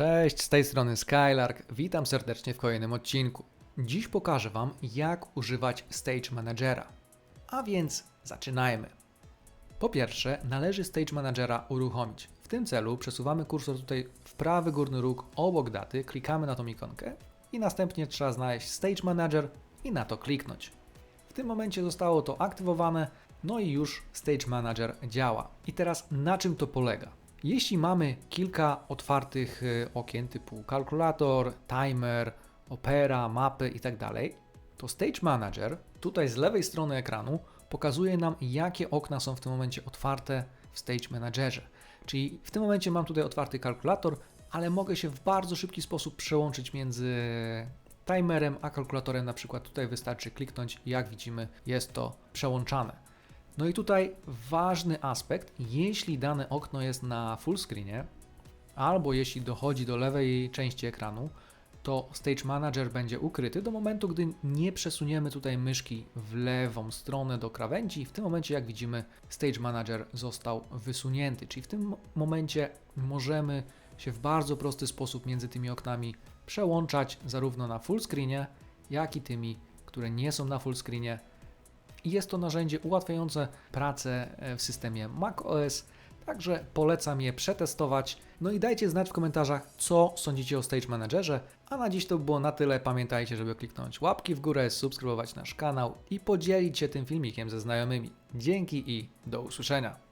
Cześć, z tej strony Skylark. Witam serdecznie w kolejnym odcinku. Dziś pokażę Wam, jak używać Stage Managera. A więc zaczynajmy. Po pierwsze, należy Stage Managera uruchomić. W tym celu przesuwamy kursor tutaj w prawy górny róg obok daty, klikamy na tą ikonkę i następnie trzeba znaleźć Stage Manager i na to kliknąć. W tym momencie zostało to aktywowane, no i już Stage Manager działa. I teraz na czym to polega? Jeśli mamy kilka otwartych y, okien typu kalkulator, timer, opera, mapy itd., to Stage Manager tutaj z lewej strony ekranu pokazuje nam, jakie okna są w tym momencie otwarte w Stage Managerze. Czyli w tym momencie mam tutaj otwarty kalkulator, ale mogę się w bardzo szybki sposób przełączyć między timerem a kalkulatorem. Na przykład tutaj wystarczy kliknąć, jak widzimy, jest to przełączane. No i tutaj ważny aspekt, jeśli dane okno jest na full screenie, albo jeśli dochodzi do lewej części ekranu, to Stage Manager będzie ukryty do momentu, gdy nie przesuniemy tutaj myszki w lewą stronę do krawędzi. W tym momencie, jak widzimy, Stage Manager został wysunięty, czyli w tym momencie możemy się w bardzo prosty sposób między tymi oknami przełączać zarówno na full screenie, jak i tymi, które nie są na full screenie. Jest to narzędzie ułatwiające pracę e, w systemie macOS, także polecam je przetestować. No i dajcie znać w komentarzach, co sądzicie o Stage Managerze. A na dziś to było na tyle. Pamiętajcie, żeby kliknąć łapki w górę, subskrybować nasz kanał i podzielić się tym filmikiem ze znajomymi. Dzięki i do usłyszenia.